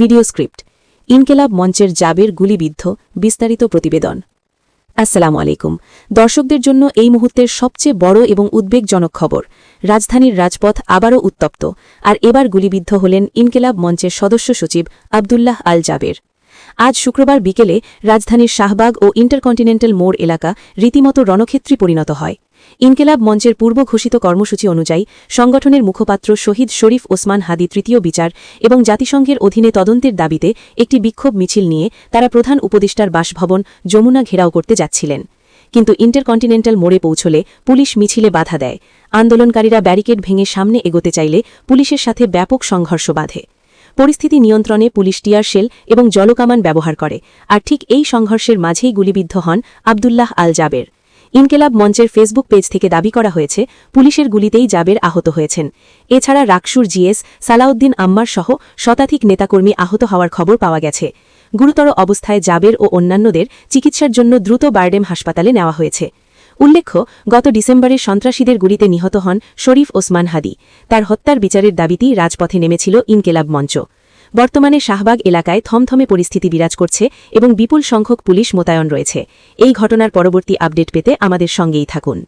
Video script, ইনকেলাব মঞ্চের জাবের গুলিবিদ্ধ, বিস্তারিত প্রতিবেদন। আসসালামু আলাইকুম। দর্শকদের জন্য এই মুহূর্তের সবচেয়ে বড় এবং উদ্বেগজনক খবর, রাজধানীর রাজপথ আবারও উত্তপ্ত, আর এবার গুলিবিদ্ধ হলেন ইনকেলাব মঞ্চের সদস্য সচিব আবদুল্লাহ আল জাবের। আজ শুক্রবার বিকেলে রাজধানীর শাহবাগ ও ইন্টারকন্টিনেন্টাল মোড় এলাকা রীতিমতো রণক্ষেত্রী পরিণত হয়। ইনকেলাব মঞ্চের পূর্ব ঘোষিত কর্মসূচি অনুযায়ী সংগঠনের মুখপাত্র শহীদ শরীফ ওসমান হাদি তৃতীয় বিচার এবং জাতিসংঘের অধীনে তদন্তের দাবিতে একটি বিক্ষোভ মিছিল নিয়ে তারা প্রধান উপদেষ্টার বাসভবন যমুনা ঘেরাও করতে যাচ্ছিলেন। কিন্তু ইন্টারকন্টিনেন্টাল মোড়ে পৌঁছলে পুলিশ মিছিলে বাধা দেয়। আন্দোলনকারীরা ব্যারিকেড ভেঙে সামনে এগোতে চাইলে পুলিশের সাথে ব্যাপক সংঘর্ষ বাধে। পরিস্থিতি নিয়ন্ত্রণে পুলিশ টিয়ার শেল এবং জলকামান ব্যবহার করে। আর ঠিক এই সংঘর্ষের মাঝেই গুলিবিদ্ধ হন আবদুল্লাহ আল জাবের ইনকেলাব মঞ্চের ফেসবুক পেজ থেকে দাবি করা হয়েছে, পুলিশের গুলিতেই জাবের আহত হয়েছেন। এছাড়া রাকসুর জিএস, সালাউদ্দিন আম্মার সহ শতাধিক নেতাকর্মী আহত হওয়ার খবর পাওয়া গেছে। গুরুতর অবস্থায় জাবের ও অন্যান্যদের চিকিৎসার জন্য দ্রুত বারডেম হাসপাতালে নেওয়া হয়েছে। উল্লেখ্য, গত ডিসেম্বরে সন্ত্রাসীদের গুলিতে নিহত হন শরীফ ওসমান হাদি। তার হত্যার বিচারের দাবিতেই রাজপথে নেমেছিল ইনকেলাব মঞ্চ। বর্তমানে শাহবাগ এলাকায় থমথমে পরিস্থিতি বিরাজ করছে এবং বিপুল সংখ্যক পুলিশ মোতায়েন রয়েছে। এই ঘটনার পরবর্তী আপডেট পেতে আমাদের সঙ্গেই থাকুন।